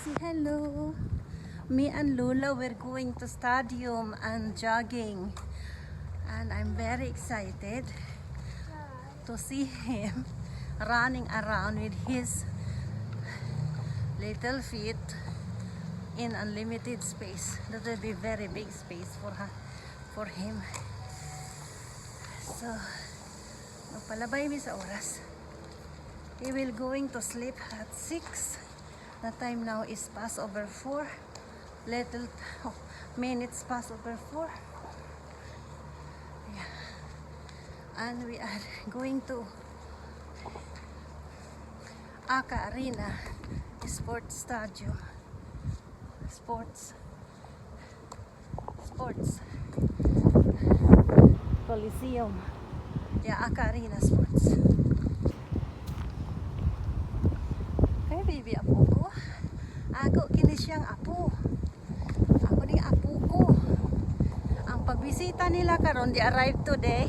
say hello. Me and Lula, we're going to stadium and jogging. And I'm very excited to see him running around with his little feet in unlimited space. That will be very big space for her, for him. So, magpalabay mi sa oras. He will going to sleep at 6. The time now is past over 4. Little oh, minutes past over 4. Yeah. And we are going to Aka Arena Sports Stadium. Sports. Sports. Coliseum. Yeah, Aka Arena Sports. Apo ko. Ako, kini siyang apo. Ako ding apo ko. Ang pagbisita nila karon, they arrived today.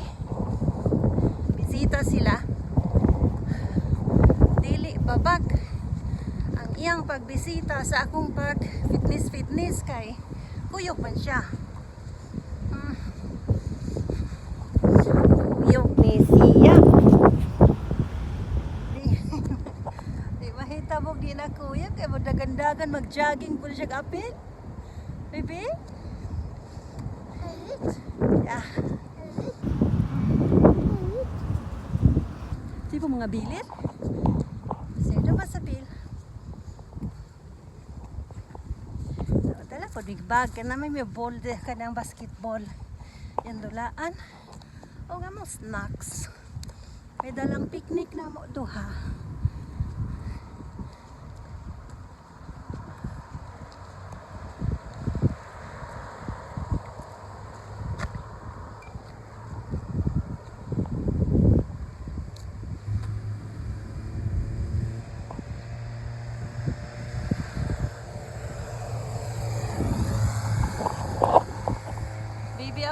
Bisita sila. Dili babag. Ang iyang pagbisita sa akong pag fitness fitness kay kuyog man siya. Hmm. Kuyog ni siya. Di, di mahitabo di kay madagandagan mag-jogging po siya kapit. Baby? Yeah. Di po mga bilit? Sino ba sa bil? So, dala po big bag ka na may may ball de ka basketball. Yan dulaan. O nga mo snacks. May dalang picnic na mo duha.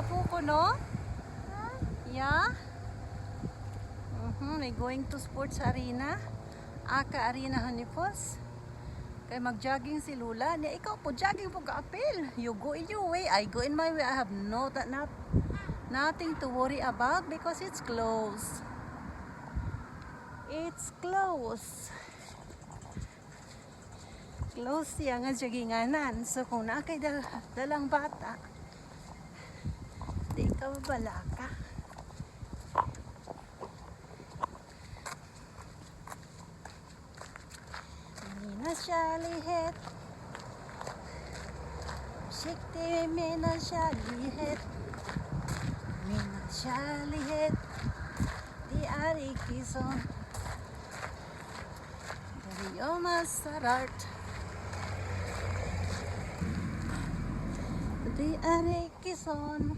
Ko, no? Yeah? Mhm, may going to sports arena. Aka Arena Hanipos. Kay mag-jogging si Lula. Niya, ikaw po, jogging po ka-apil. You go in your way, I go in my way. I have no, that, not, nothing to worry about because it's closed. It's closed. Close siya nga jogginganan. So kung nakay dal dalang bata, di ka babala ka. Hindi na siya lihet. Sikti mi na siya lihet. Mi na siya lihet. Di ari kison. Dari yo masarart. Di ari kison.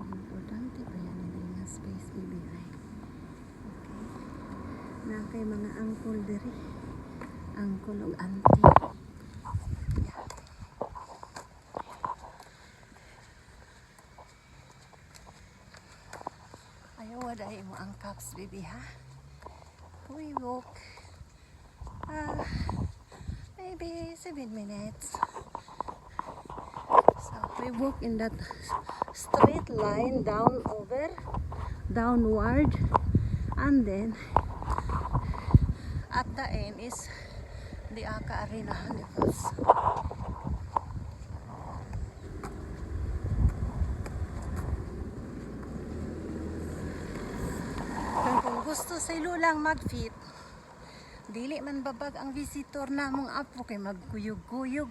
Importante pa yan nila yung space baby ay. Okay. Na kay mga angkol diri. Angkol ug auntie. Ayaw wala mo ang cups baby ha. We walk. Ah, maybe 7 minutes. So we walk in that straight line down over, downward, and then at the end is the Aka Arena Hanifas. Kung, gusto sa ilulang mag-fit, dili man babag ang visitor namong apo kay magkuyog-kuyog